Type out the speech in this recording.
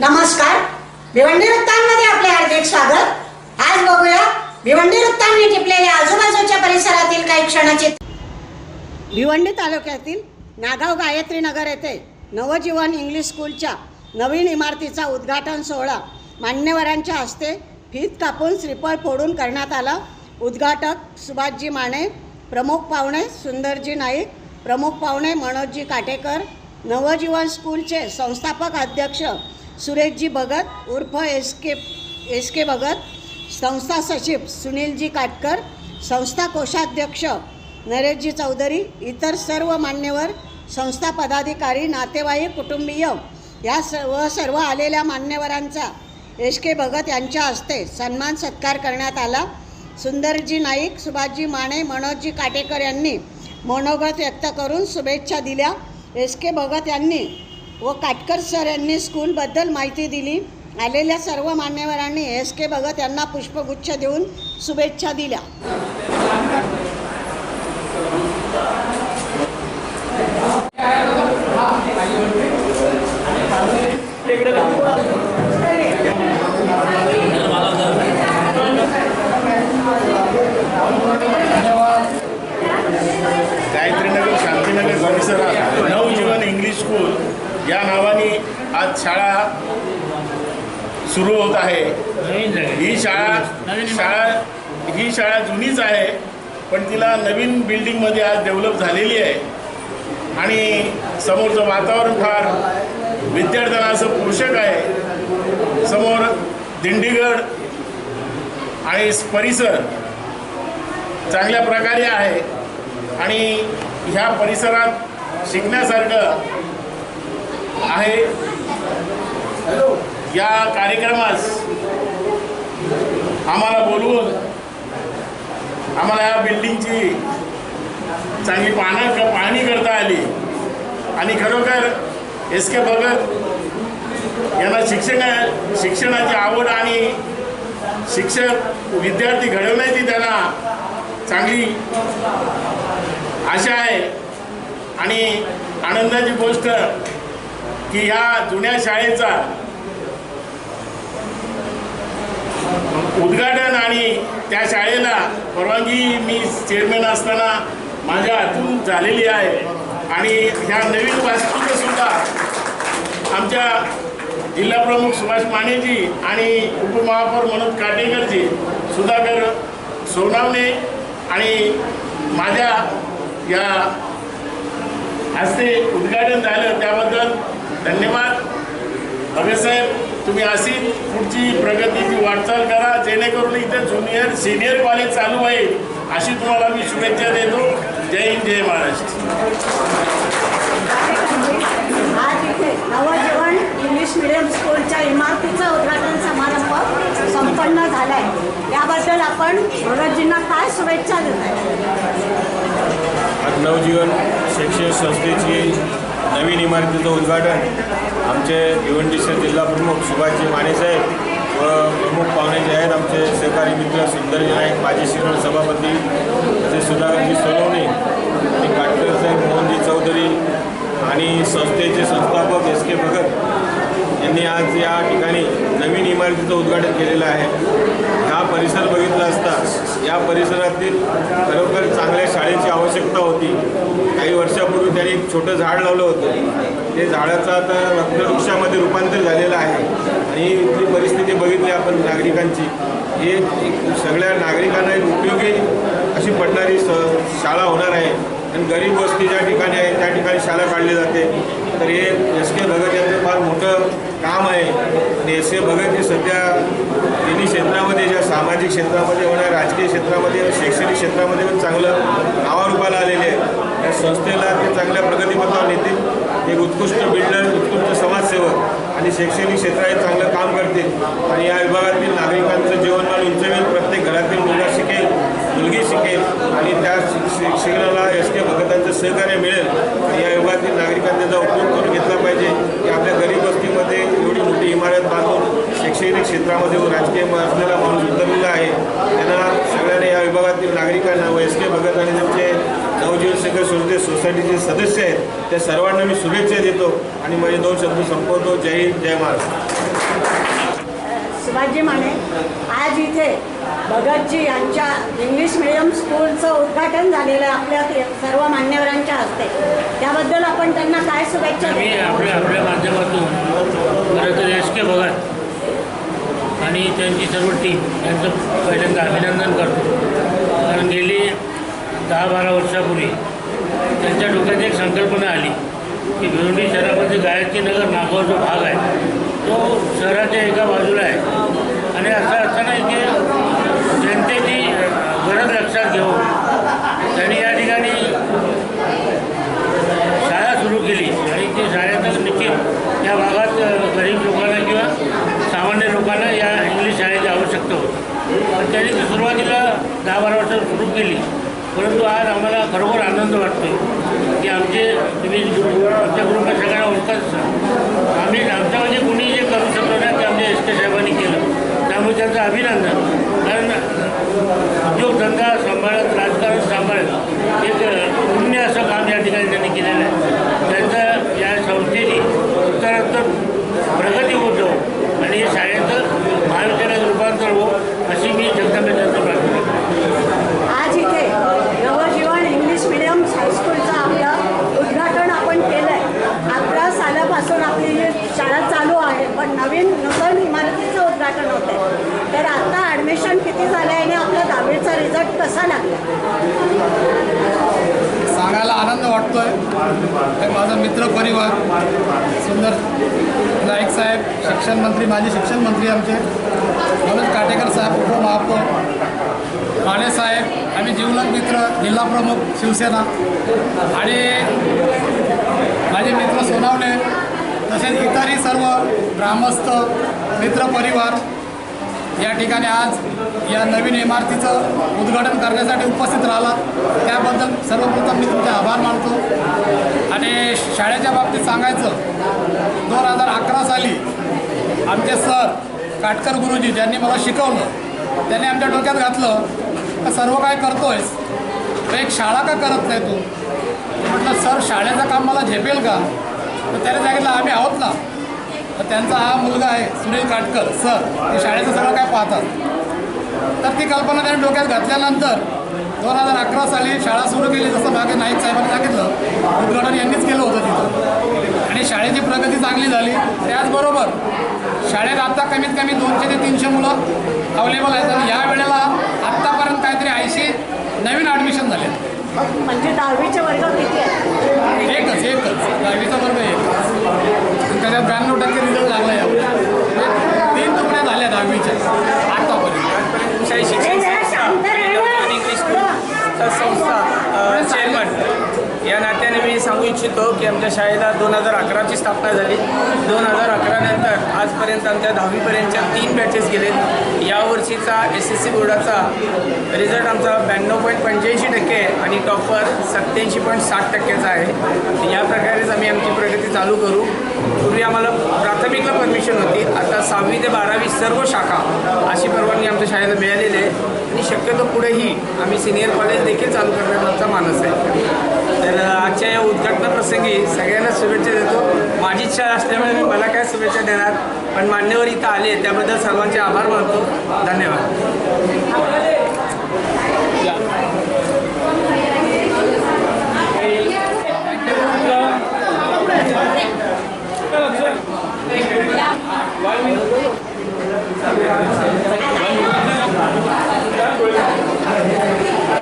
नमस्कार. भिवंडी वृत्तांमध्ये आपले हार्दिक स्वागत. आज बघूया भिवंडी वृत्तांनी टिपलेल्या आजूबाजूच्या परिसरातील काही क्षणाचे भिवंडी तालुक्यातील नागाव गायत्री नगर येथे नवजीवन इंग्लिश स्कूलच्या नवीन इमारतीचा उद्घाटन सोहळा मान्यवरांच्या हस्ते फीत कापून श्रीफळ फोडून करण्यात आला. उद्घाटक सुभाषजी माने प्रमुख पाहुणे सुंदरजी नाईक प्रमुख पाहुणे मनोजजी काटेकर नवजीवन स्कूलचे संस्थापक अध्यक्ष सुरेशजी भगत उर्फ S K S K Bhagat संस्था सचिव सुनीलजी काटकर संस्था कोषाध्यक्ष नरेशजी चौधरी इतर सर्व मान्यवर संस्था पदाधिकारी नातेवाईक कुटुंबीय या सर्व सर्व आलेल्या मान्यवरांचा एस के भगत यांच्या हस्ते सन्मान सत्कार करण्यात आला. सुंदरजी नाईक सुभाषजी माने मनोजजी काटेकर यांनी मनोगत व्यक्त करून शुभेच्छा दिल्या. एस के भगत यांनी व काटकर सर यांनी स्कूलबद्दल माहिती दिली. आलेल्या सर्व मान्यवरांनी एस के भगत यांना पुष्पगुच्छ देऊन शुभेच्छा दिल्या. गायत्रीनगर शांतीनगर परिसरात नवजीवन इंग्लिश स्कूल या नावाने आज शाळा सुरू होत आहे. ही शाळा शाळा ही शाळा जुनीच आहे पण तिला नवीन बिल्डिंगमध्ये आज डेव्हलप झालेली आहे. आणि समोरचं वातावरण फार विद्यार्थ्यांना असं पोषक आहे. समोर दिंडीगड आणि परिसर चांगल्या प्रकारे आहे. आणि ह्या परिसरात शिकण्यासारखं आहे. या कार्यक्रमास आम्हाला बोलवून आम्हाला या बिल्डिंगची चांगली पाहणं क पाहणी करता आली. आणि खरोखर एस के भगत यांना शिक्षण शिक्षणाची आवड आणि शिक्षक विद्यार्थी घडवण्याची त्यांना चांगली आशा आहे. आणि आनंदाची गोष्ट की ह्या जुन्या शाळेचा उद्घाटन आणि त्या शाळेला परवानगी मी चेअरमॅन असताना माझ्या हातून झालेली आहे. आणि ह्या नवीन वास्तूचं सुद्धा आमच्या जिल्हाप्रमुख सुभाष मानेजी आणि उपमहापौर मनोज काटेकरजी सुधाकर सोनावणे आणि माझ्या या हस्ते उद्घाटन झालं. त्याबद्दल धन्यवाद. अभयसाहेब तुम्ही अशी पुढची प्रगतीची वाटचाल करा जेणेकरून इथे ज्युनियर सिनियर कॉलेज चालू होईल अशी तुम्हाला मी शुभेच्छा देतो. जय हिंद जय महाराष्ट्र. नवजीवन इंग्लिश मिडियम स्कूलच्या इमारतीचं उद्घाटन समारंभ संपन्न झालाय. याबद्दल आपण भगतजींना काय शुभेच्छा देत आहे आज नवजीवन शैक्षणिक संस्थेची नवीन इमारतीचं उद्घाटन आमचे भिवंडीचे जिल्हाप्रमुख सुभाषजी मानेसाहेब व प्रमुख पाहुणे जे आहेत आमचे सहकारी मित्र सुंदरजी नाईक माजी शिरोळ सभापती तसेच सुधाकरजी सोनवणे आणि काटकरसाहेब मोहनजी चौधरी आणि संस्थेचे संस्थापक एस के भगत यांनी आज या ठिकाणी नवीन इमारतीचं उद्घाटन केलेलं आहे. हा परिसर बघितला असता या परिसरातील खरोखर चांगल्या शाळेची आवश्यकता होती. काही वर्षापूर्वी त्यांनी एक छोटं झाड लावलं होतं. ते झाडाचं आता रक्तवृक्षामध्ये रूपांतर झालेलं आहे. आणि इथली परिस्थिती बघितली आपण नागरिकांची. हे एक- सगळ्या नागरिकांना एक उपयोगी अशी पडणारी स शाळा होणार आहे. आणि गरीब वस्ती ज्या ठिकाणी आहे त्या ठिकाणी शाळा काढली जाते. तर हे एस के भगत यांचं फार मोठं काम आहे आणि एस के भगत हे सध्या तिन्ही क्षेत्रामध्ये ज्या सामाजिक क्षेत्रामध्ये होणार राजकीय क्षेत्रामध्ये शैक्षणिक क्षेत्रामध्ये पण चांगलं नावारूपाला आलेले आहे या संस्थेला ते चांगल्या प्रगतीपथावर नेतील. एक उत्कृष्ट बिल्डर उत्कृष्ट समाजसेवक आणि शैक्षणिक क्षेत्रात चांगलं काम करतील. आणि या विभागातील नागरिकांचं जीवनमान उंचवेल प्रत्येक घरातील मुलगा शिकेल मुलगी शिकेल आणि त्या शिक्षणाला एस के भगतांचं सहकार्य मिळेल आणि या विभागातील नागरिकांनी त्याचा उपयोग करून घेतला पाहिजे की आपल्या गरीब वस्तीमध्ये एवढी मोठी इमारत बांधून शैक्षणिक क्षेत्रामध्ये राजकीय असलेला माणूस उतरलेला आहे त्यांना सगळ्यांना या विभागातील नागरिकांना व एस के भगत आणि त्यांचे नवजीवन शेखर संस्थे सोसायटीचे सदस्य आहेत त्या सर्वांना मी शुभेच्छा देतो आणि माझे दोन शब्द संपवतो. जय हिंद जय महाराष्ट्र. शिवाजी माने आज इथे भगतजी यांच्या इंग्लिश मिडियम स्कूलचं उद्घाटन झालेलं आहे आपल्या ते सर्व मान्यवरांच्या हस्ते. त्याबद्दल आपण त्यांना काय शुभेच्छा आपल्या आपल्या माध्यमातून खरं तर एस के भगत आणि त्यांची सर्व टीम यांचं पहिल्यांदा अभिनंदन करतो. कारण गेली दहा बारा वर्षापूर्वी त्यांच्या डोक्यात एक संकल्पना आली की भिवंडी शहरामध्ये गायत्री नगर नागाव जो भाग आहे तो शहराच्या एका बाजूला आहे. आणि असं असताना की जनतेची गरज लक्षात घेऊन त्यांनी या Miranda. कसा लागला? सांगायला आनंद वाटतोय. ते माझा मित्र परिवार सुंदर नाईक साहेब शिक्षण मंत्री माजी शिक्षण मंत्री आमचे. मनोज काटेकर साहेब उपमहापौर माने साहेब आम्ही जीवलग मित्र जिल्हा प्रमुख शिवसेना. आणि माझे मित्र सोनावणे तसेच इतरही सर्व ग्रामस्थ मित्रपरिवार या ठिकाणी आज या नवीन इमारतीचं उद्घाटन करण्यासाठी उपस्थित राहिला. त्याबद्दल सर्वप्रथम मी तुमचे आभार मानतो. आणि शाळेच्या बाबतीत सांगायचं दोन हजार अकरा साली आमचे सर काटकर गुरुजी ज्यांनी मला शिकवलं त्यांनी आमच्या डोक्यात घातलं का सर्व काय करतोयस? तर एक शाळा का करत नाही तू? म्हटलं सर शाळेचं काम मला झेपेल का? तर त्याने सांगितलं आम्ही आहोत ना. तर त्यांचा हा मुलगा आहे सुनील काटकर सर ते शाळेचं सगळं काय पाहतात. तर ती कल्पना त्याने डोक्यात घातल्यानंतर दोन हजार अकरा साली शाळा सुरू केली जसं मागे नाईक साहेबांनी सांगितलं. उद्घाटन यांनीच केलं होतं तिथं. आणि शाळेची प्रगती चांगली झाली. त्याचबरोबर शाळेत आता कमीत कमी दोनशे ते तीनशे मुलं अवेलेबल आहेत. आणि या वेळेला आत्तापर्यंत काहीतरी ऐंशी नवीन ॲडमिशन झाले म्हणजे दहावीचे वर्ग किती आहे एकच एकच. दहावीचा वर्ग एकच आणि त्याच्यात ब्याण्णव टक्के रिझल्ट लागला यावर तीन तुकड्या झाल्या दहावीच्या आतापर्यंत शाही शिक्षण संस्था आणि इंग्लिश स्कूल संस्था चेअरमन या नात्याने मी सांगू इच्छितो की आमच्या शाळेला दोन हजार अकराची स्थापना झाली. दोन हजार अकरानंतर नंतर आमच्या दहावीपर्यंतच्या तीन बॅचेस गेलेत. यावर्षीचा एस एस सी बोर्डाचा रिझल्ट आमचा ब्याण्णव पॉईंट पंच्याऐंशी टक्के आहे आणि टॉपर सत्याऐंशी पॉईंट साठ टक्क्याचा आहे. या प्रकारेच आम्ही आमची प्रगती चालू करू. पूर्वी आम्हाला प्राथमिकला परमिशन होती. आता सहावी ते बारावी सर्व शाखा अशी परवानगी आमच्या शाळेला मिळालेली आहे. आणि शक्यतो पुढेही आम्ही सिनियर कॉलेज देखील चालू करण्याचा आमचा मानस आहे. तर आजच्या या उद्घाटनाप्रसंगी सगळ्यांना शुभेच्छा देतो. माझीच शाळा असल्यामुळे मी मला काय शुभेच्छा देणार? पण मान्यवर इथं आले त्याबद्दल सर्वांचे आभार मानतो. धन्यवाद.